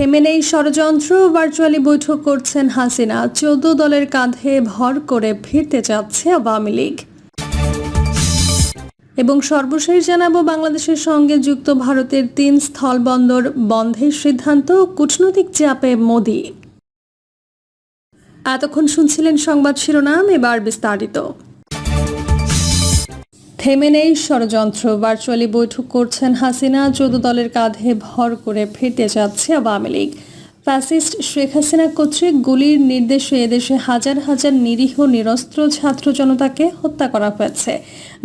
থেমে নেই ষড়যন্ত্র ভার্চুয়ালি বৈঠক করছেন হাসিনা। চোদ্দ দলের কাঁধে ভর করে ফিরতে চাচ্ছে আওয়ামী লীগ। এবং সর্বশেষ জানাব, বাংলাদেশের সঙ্গে যুক্ত ভারতের তিন স্থলবন্দর বন্ধের সিদ্ধান্ত, কূটনৈতিক চাপে মোদি। এতক্ষণ শুনছিলেন সংবাদ শিরোনাম, এবার বিস্তারিত। থেমে নেই ষড়যন্ত্র। ভার্চুয়ালি বৈঠক করছেন হাসিনা। চৌদ্দ দলের কাঁধে ভর করে ফেটে যাচ্ছে আওয়ামী লীগ। ফ্যাসিস্ট শেখ হাসিনা কর্তৃক গুলির নির্দেশে এদেশে হাজার হাজার নিরীহ, নিরস্ত্র ছাত্র জনতাকে হত্যা করা হয়েছে।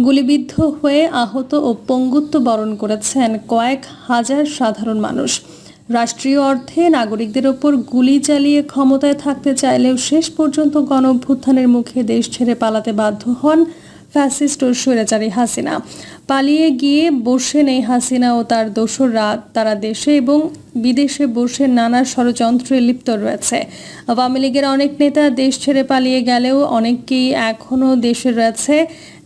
গুলিবিদ্ধ হয়ে আহত ও পঙ্গুত্ব বরণ করেছেন কয়েক হাজার সাধারণ মানুষ। রাষ্ট্রীয় অর্থে নাগরিকদের ওপর গুলি চালিয়ে ক্ষমতায় থাকতে চাইলেও শেষ পর্যন্ত গণ মুখে দেশ ছেড়ে পালাতে বাধ্য হন ফ্যাসিস্ট ও স্বৈরাচারী হাসিনা। পালিয়ে গিয়ে বসে নেই হাসিনা ও তার দোসররা। তারা দেশে এবং বিদেশে বসে নানা ষড়যন্ত্রে লিপ্ত রয়েছে। আওয়ামী লীগের অনেক নেতা দেশ ছেড়ে পালিয়ে গেলেও অনেকেই এখনও দেশে রয়েছে।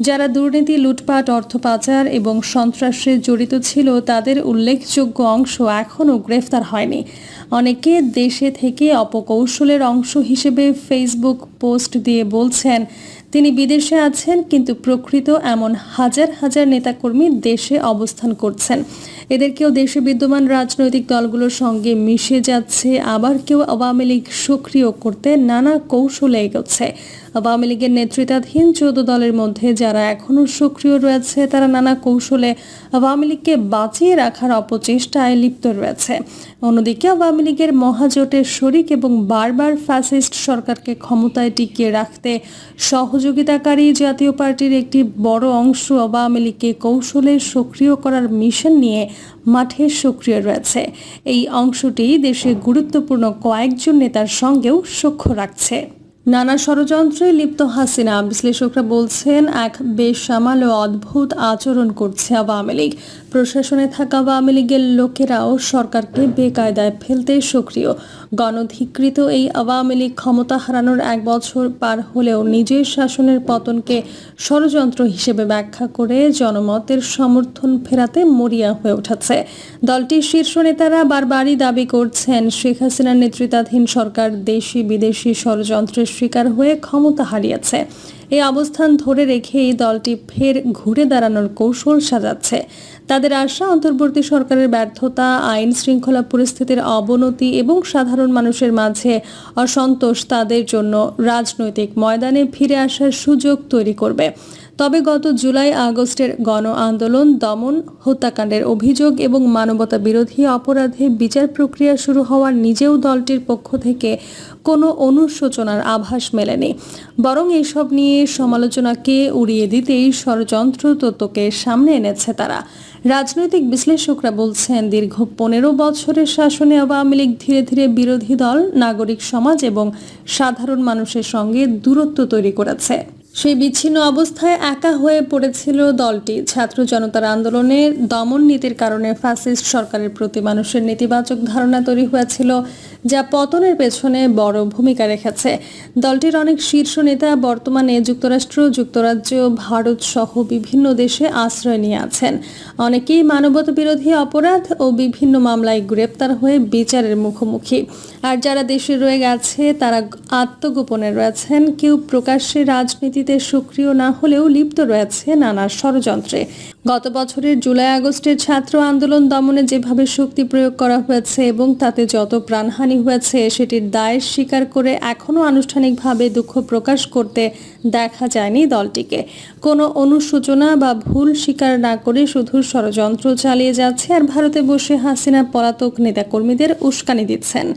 যারা দুর্নীতি, লুটপাট, অর্থ পাচার এবং সন্ত্রাসে জড়িত ছিল, তাদের উল্লেখযোগ্য অংশ এখনও গ্রেফতার হয়নি। অনেকে দেশে থেকে অপকৌশলের অংশ হিসেবে ফেসবুক পোস্ট দিয়ে বলছেন তিনি বিদেশে আছেন, কিন্তু প্রকৃত এমন হাজার হাজার নেতাকর্মী দেশে অবস্থান করছেন। এদের কেউ দেশে বিদ্যমান রাজনৈতিক দলগুলোর সঙ্গে মিশে যাচ্ছে। আবার কেউ আওয়ামী লীগ সক্রিয় করতে নানা কৌশলে এগোচ্ছে। আওয়ামী লীগের নেতৃত্বাধীন চৌদ্দ দলের মধ্যে যারা এখনও সক্রিয় রয়েছে, তারা নানা কৌশলে আওয়ামী লীগকে বাঁচিয়ে রাখার অপচেষ্টায় লিপ্ত রয়েছে। অন্যদিকে আওয়ামী লীগের মহাজোটের শরিক এবং বারবার ফ্যাসিস্ট সরকারকে ক্ষমতায় টিকিয়ে রাখতে সহযোগিতাকারী জাতীয় পার্টির একটি বড় অংশ আওয়ামী লীগকে কৌশলে সক্রিয় করার মিশন নিয়ে মাঠে সক্রিয় রয়েছে। এই অংশটি দেশে গুরুত্বপূর্ণ কয়েকজন নেতার সঙ্গেও সখ্য রাখছে। নানা ষড়যন্ত্রে লিপ্ত হাসিনা। বিশ্লেষকরা বলছেন, এক বেসামাল ও অদ্ভুত আচরণ করছে আওয়ামী লীগ। প্রশাসনে থাকা আওয়ামী লীগের লোকেরাও সরকারকে বেকায়দায় ফেলতে সক্রিয়। গণধিকৃত এই আওয়ামী লীগ ক্ষমতা হারানোর এক বছর পার হলেও নিজের শাসনের পতনকে ষড়যন্ত্র হিসেবে ব্যাখ্যা করে জনমতের সমর্থন ফেরাতে মরিয়া হয়ে উঠেছে। দলটির শীর্ষ নেতারা বারবারই দাবি করছেন, শেখ হাসিনার নেতৃত্বাধীন সরকার দেশি বিদেশি ষড়যন্ত্রের শিকার হয়ে ক্ষমতা হারিয়েছে। এই অবস্থান ধরে রেখে এই দলটি ফের ঘুরে দাঁড়ানোর কৌশল সাজাচ্ছে। তাদের আশা অন্তর্বর্তী সরকারের ব্যর্থতা, আইন শৃঙ্খলা পরিস্থিতির অবনতি এবং সাধারণ মানুষের মাঝে অসন্তোষ তাদের জন্য রাজনৈতিক ময়দানে ফিরে আসার সুযোগ তৈরি করবে। তবে গত জুলাই আগস্টের গণ আন্দোলন দমন, হত্যাকাণ্ডের অভিযোগ এবং মানবতা বিরোধী অপরাধে বিচার প্রক্রিয়া শুরু হওয়ার নিজেও দলটির পক্ষ থেকে কোনো অনুশোচনার আভাস মেলেনি। বরং এসব নিয়ে সমালোচনাকে উড়িয়ে দিতেই ষড়যন্ত্র তত্ত্বকে সামনে এনেছে তারা। রাজনৈতিক বিশ্লেষকরা বলছেন, দীর্ঘ পনেরো বছরের শাসনে আওয়ামী লীগ ধীরে ধীরে বিরোধী দল, নাগরিক সমাজ এবং সাধারণ মানুষের সঙ্গে দূরত্ব তৈরি করেছে। সেই বিচ্ছিন্ন অবস্থায় একা হয়ে পড়েছিল দলটি। ছাত্র জনতার আন্দোলনে দমন নীতির কারণে ফ্যাসিস্ট সরকারের প্রতি মানুষের নেতিবাচক ধারণা তৈরি হয়েছিল, যা পতনের পেছনে বড় ভূমিকা রেখেছে। দলটির অনেক শীর্ষ নেতা বর্তমানে যুক্তরাষ্ট্র, যুক্তরাজ্য, ভারত সহ বিভিন্ন দেশে আশ্রয় নিয়ে আছেন। অনেকেই মানবতা বিরোধী অপরাধ ও বিভিন্ন মামলায় গ্রেপ্তার হয়ে বিচারের মুখোমুখি। আর যারা দেশে রয়ে গেছে, তারা আত্মগোপনে রয়েছেন। কেউ প্রকাশ্যে রাজনীতিতে সক্রিয় না হলেও লিপ্ত রয়েছে নানা ষড়যন্ত্রে। গত বছরের জুলাই আগস্টের ছাত্র আন্দোলন দমনে যেভাবে শক্তি প্রয়োগ করা হয়েছে এবং তাতে যত প্রাণহানি হয়েছে, সেটির দায় স্বীকার করে এখনও আনুষ্ঠানিকভাবে দুঃখ প্রকাশ করতে দেখা যায়নি দলটিকে। কোনো অনুশোচনা বা ভুল স্বীকার না করে শুধু ষড়যন্ত্র চালিয়ে যাচ্ছে আর ভারতে বসে হাসিনা পলাতক নেতাকর্মীদের উস্কানি দিচ্ছেন।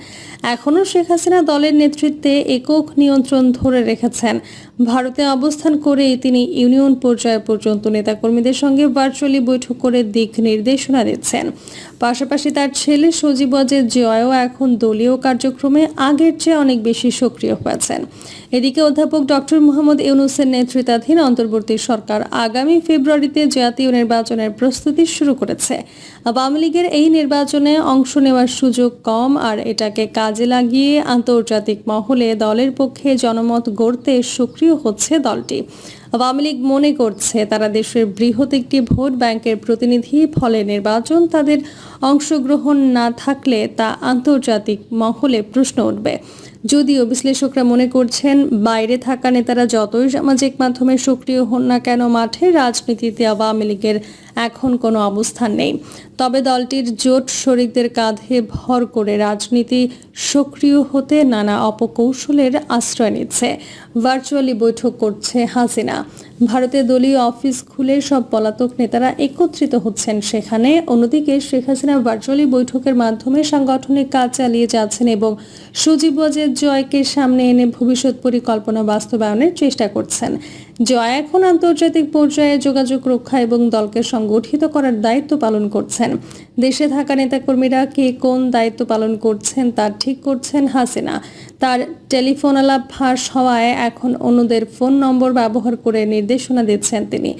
এখনও শেখ হাসিনা দলের নেতৃত্বে একক নিয়ন্ত্রণ ধরে রেখেছেন। ভারতে অবস্থান করে তিনি ইউনিয়ন পর্যায় পর্যন্ত নেতাকর্মীদের সঙ্গে ভার্চুয়ালি বৈঠক করে দিক নির্দেশনা দিচ্ছেন। পাশাপাশি তার ছেলে সজীব ওয়াজেদ জয়ও এখন দলীয় কার্যক্রমে আগের চেয়ে অনেক বেশি সক্রিয় হয়েছেন। এদিকে অধ্যাপক ডক্টর মোহাম্মদ ইউনুসের নেতৃত্বাধীন অন্তর্বর্তী সরকার আগামী ফেব্রুয়ারিতে জাতীয় নির্বাচনের প্রস্তুতি শুরু করেছে। আওয়ামী লীগের এই নির্বাচনে অংশ নেওয়ার সুযোগ কম আর এটাকে কাজে লাগিয়ে আন্তর্জাতিক মহলে দলের পক্ষে জনমত গড়তে সক্রিয় হচ্ছে দলটি। আওয়ামী লীগ মনে করছে তারা দেশের বৃহৎ একটি ভোট ব্যাংকের প্রতিনিধি, ফলে নির্বাচন তাদের অংশগ্রহণ না থাকলে তা আন্তর্জাতিক মহলে প্রশ্ন উঠবে। যদিও বিশ্লেষকরা মনে করছেন, বাইরে থাকা নেতারা যতই সামাজিক মাধ্যমে সক্রিয় হন না কেন, মাঠে রাজনীতিতে আওয়ামী লীগের এখন কোনো অবস্থান নেই। তবে দলটির জোট শরিকদের কাঁধে ভর করে রাজনীতি সক্রিয় হতে নানা অপকৌশলের আশ্রয় নিচ্ছে। ভার্চুয়ালি বৈঠক করছে হাসিনা। ভারতে দলীয় অফিস খুলে সব পলাতক নেতারা একত্রিত হচ্ছেন সেখানে। অন্যদিকে শেখ হাসিনা ভার্চুয়ালি বৈঠকের মাধ্যমে সাংগঠনিক কাজ চালিয়ে যাচ্ছেন এবং সজীব ওয়াজেদ জয়কে সামনে এনে ভবিষ্যৎ পরিকল্পনা বাস্তবায়নের চেষ্টা করছেন। জয় এখন আন্তর্জাতিক পর্যায়ে যোগাযোগ রক্ষা এবং দলকে সংগঠিত করার দায়িত্ব পালন করছেন। দেশে থাকা নেতাকর্মীরা কে কোন দায়িত্ব পালন করছেন তা ঠিক করছেন হাসিনা। তার টেলিফোন আলাপ ফাঁস হওয়ায় এখন অন্যদের ফোন নম্বর ব্যবহার করে নির্দেশনা দিচ্ছেন তিনি।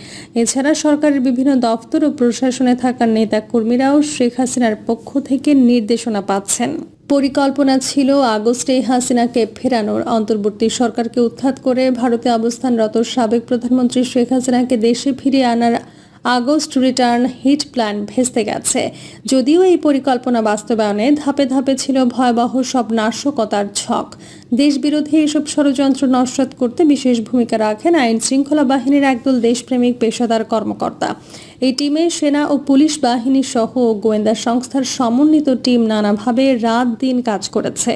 এছাড়া সরকারের বিভিন্ন দপ্তর ও প্রশাসনে থাকা নেতা কর্মীরাও শেখ হাসিনার পক্ষ থেকে নির্দেশনা পাচ্ছেন। পরিকল্পনা ছিল আগস্টে হাসিনাকে ফেরানোর। অন্তর্বর্তী সরকারকে উৎখাত করে ভারতে অবস্থানরত সাবেক প্রধানমন্ত্রী শেখ হাসিনাকে দেশে ফিরিয়ে আনার আগস্ট রিটার্ন হিট প্ল্যান ভেস্তে গেছে। যদিও এই পরিকল্পনা বাস্তবায়নে ধাপে ধাপে ছিল ভয়াবহ সব নাশকতার ছক। দেশবিরোধী এসব ষড়যন্ত্র নস্বাত করতে বিশেষ ভূমিকা রাখেন আইন শৃঙ্খলা বাহিনীর একদল দেশপ্রেমিক পেশাদার কর্মকর্তা। এই টিমে সেনা ও পুলিশ বাহিনী সহ গোয়েন্দা সংস্থার সমন্বিত টিম নানাভাবে রাত দিন কাজ করেছে।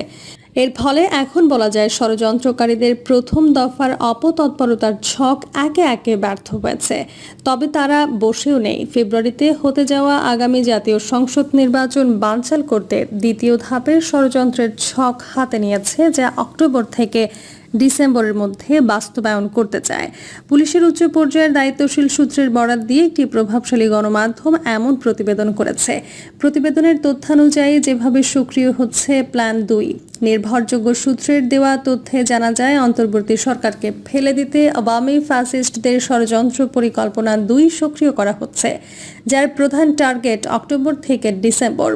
এর ফলে এখন বলা যায় ষড়যন্ত্রকারীদের প্রথম দফার অপতৎপরতার ছক একে একে ব্যর্থ হয়েছে। তবে তারা বসেও নেই। ফেব্রুয়ারিতে হতে যাওয়া আগামী জাতীয় সংসদ নির্বাচন বানচাল করতে দ্বিতীয় ধাপের ষড়যন্ত্রের ছক হাতে নিয়েছে, যা অক্টোবর থেকে ডিসেম্বরের মধ্যে বাস্তবায়ন করতে চায়। পুলিশের উচ্চ পর্যায়ের দায়িত্বশীল সূত্রের বরাত দিয়ে একটি প্রভাবশালী গণমাধ্যম এমন প্রতিবেদন করেছে। প্রতিবেদনের তথ্যানুযায়ী যেভাবে সক্রিয় হচ্ছে প্ল্যান দুই, নির্ভরযোগ্য সূত্রের দেওয়া তথ্যে জানা যায়, অন্তর্বর্তী সরকারকে ফেলে দিতে আওয়ামী ফ্যাসিস্টদের ষড়যন্ত্র পরিকল্পনা দুই সক্রিয় করা হচ্ছে, যার প্রধান টার্গেট অক্টোবর থেকে ডিসেম্বর।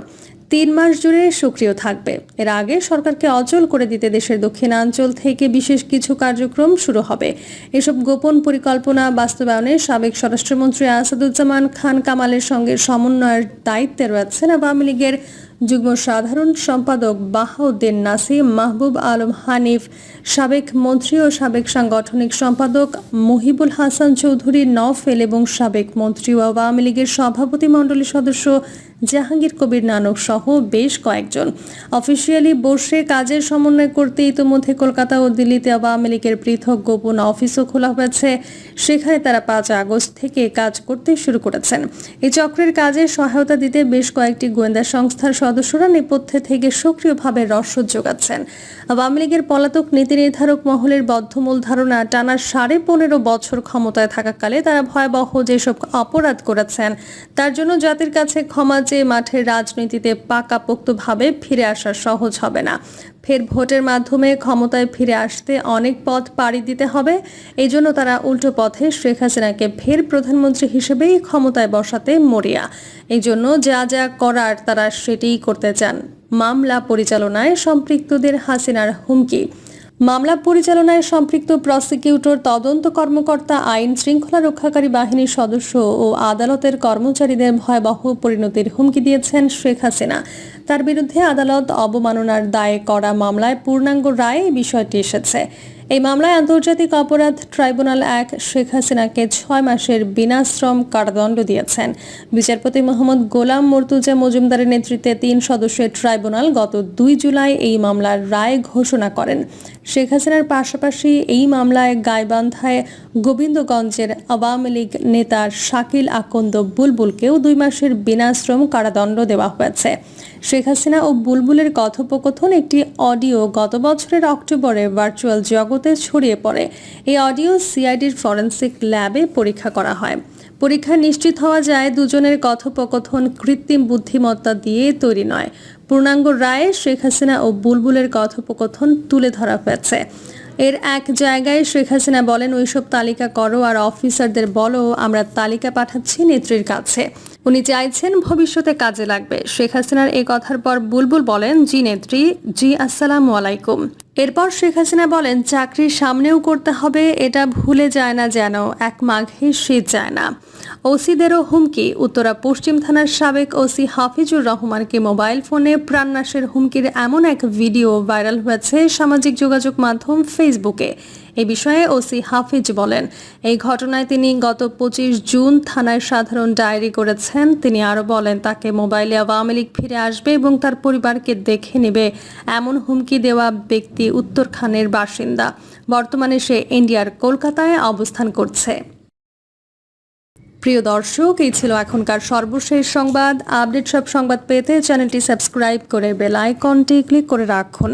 তিন মাস জুড়ে সক্রিয় থাকবে। এর আগে সরকারকে অচল করে দিতে দেশের দক্ষিণাঞ্চল থেকে বিশেষ কিছু কার্যক্রম শুরু হবে। এসব গোপন পরিকল্পনা বাস্তবায়নে সাবেক স্বরাষ্ট্রমন্ত্রী আসাদুজ্জামান খান কামালের সঙ্গে সমন্বয়ের দায়িত্বে রয়েছেন আওয়ামী লীগের যুগ্ম সাধারণ সম্পাদক বাহাউদ্দিন নাসিম, মাহবুব আলম হানিফ, সাবেক মন্ত্রী ও সাবেক সাংগঠনিক সম্পাদক মহিবুল হাসান চৌধুরী নফেল এবং সাবেক মন্ত্রী ও আওয়ামী লীগের সভাপতি মণ্ডলীর সদস্য জাহাঙ্গীর কবির নানক সহ বেশ কয়েকজন। অফিসিয়ালি বসে কাজের সমন্বয় করতে ইতোমধ্যে কলকাতা ও দিল্লিতে আওয়ামী লীগের পৃথক গোপন অফিসও খোলা হয়েছে। সেখানে তারা পাঁচ আগস্ট থেকে কাজ করতে শুরু করেছেন। এই চক্রের কাজে সহায়তা দিতে বেশ কয়েকটি গোয়েন্দা সংস্থার সদস্যরা নেপথ্যে থেকে সক্রিয়ভাবে রসদ যোগাচ্ছেন। আওয়ামী লীগের পলাতক নীতি নির্ধারক মহলের বদ্ধমূল ধারণা, টানা সাড়ে পনেরো বছর ক্ষমতায় থাকাকালে তারা ভয়াবহ যেসব অপরাধ করেছেন, তার জন্য জাতির কাছে ক্ষমা চেয়ে মাঠের রাজনীতিতে পাকাপোক্তভাবে ফিরে আসা সহজ হবে না। ফের ভোটের মাধ্যমে ক্ষমতায় ফিরে আসতে অনেক পথ পাড়ি দিতে হবে। এই জন্য তারা উল্টো পথে শেখ হাসিনাকে ফের প্রধানমন্ত্রী হিসেবেই ক্ষমতায় বসাতে মরিয়া। এই জন্য যা যা করার তারা সেটিই করতে চান। মামলা পরিচালনায় সম্পৃক্তদের হাসিনার হুমকি। মামলা পরিচালনায় সম্পৃক্ত প্রসিকিউটর তদন্ত কর্মকর্তা আইন শৃঙ্খলা রক্ষাকারী বাহিনীর সদস্য ও আদালতের কর্মচারীদের ভয়াবহ পরিণতির হুমকি দিয়েছেন শেখ হাসিনা। তার বিরুদ্ধে আদালত অবমাননার দায়ে করা মামলায় পূর্ণাঙ্গ রায় বিষয়টি এসেছে। এই মামলায় আন্তর্জাতিক অপরাধ ট্রাইব্যুনাল এক শেখ হাসিনাকে ছয় মাসের বিনাশ্রম কারাদণ্ড দিয়েছেন। বিচারপতি মোহাম্মদ গোলাম মর্তুজা মজুমদারের নেতৃত্বে তিন সদস্যের ট্রাইব্যুনাল গত দুই জুলাই এই মামলার রায় ঘোষণা করেন। শেখ হাসিনার পাশাপাশি এই মামলায় গাইবান্ধায় গোবিন্দগঞ্জের আওয়ামী লীগ নেতা শাকিল আকন্দ বুলবুলকেও দুই মাসের বিনাশ্রম কারাদণ্ড দেওয়া হয়েছে। শেখ হাসিনা ও বুলবুলের কথোপকথন একটি অডিও গত বছরের অক্টোবরে ভার্চুয়াল জগতে ছড়িয়ে পড়ে। এই অডিও সিআইডির ফরেন্সিক ল্যাবে পরীক্ষা করা হয়। পরীক্ষা নিশ্চিত হওয়া যায় দুজনের কথোপকথন কৃত্রিম বুদ্ধিমত্তা দিয়ে তৈরি নয়। পূর্ণাঙ্গ রায়ে শেখ হাসিনা ও বুলবুলের কথোপকথন তুলে ধরা হয়েছে। এর এক জায়গায় শেখ হাসিনা বলেন, ওইসব তালিকা করো আর অফিসারদের বলো, আমরা তালিকা পাঠাচ্ছি নেত্রীর কাছে। উনি চাইছেন ভবিষ্যতে কাজে লাগবে। শেখ হাসিনার এই কথার পর বুলবুল বলেন, জি নেত্রী, জি আসসালামু আলাইকুম। এরপর শেখ হাসিনা বলেন চাকরির সামনেও করতে হবে, এটা ভুলে যায় না যেন, এক মাঘে শীত যায় না। ওসিদেরও হুমকি, উত্তরা পশ্চিম থানার সাবেক ওসি হাফিজুর রহমানকে মোবাইল ফোনে প্রাণনাশের হুমকির এমন এক ভিডিও ভাইরাল হয়েছে সামাজিক যোগাযোগ মাধ্যম ফেসবুকে। এ বিষয়ে ওসি হাফিজ বলেন, এই ঘটনায় তিনি গত পঁচিশ জুন থানায় সাধারণ ডায়েরি করেছেন। তিনি আরও বলেন, তাকে মোবাইলে আওয়ামী লীগ ফিরে আসবে এবং তার পরিবারকে দেখে নেবে এমন হুমকি দেওয়া ব্যক্তি উত্তরখানের বাসিন্দা। বর্তমানে সে ইন্ডিয়ার কলকাতায় অবস্থান করছে। প্রিয় দর্শক, এই ছিল এখনকার সর্বশেষ সংবাদ। আপডেট সব সংবাদ পেতে চ্যানেলটি সাবস্ক্রাইব করে বেল আইকনটি ক্লিক করে রাখুন।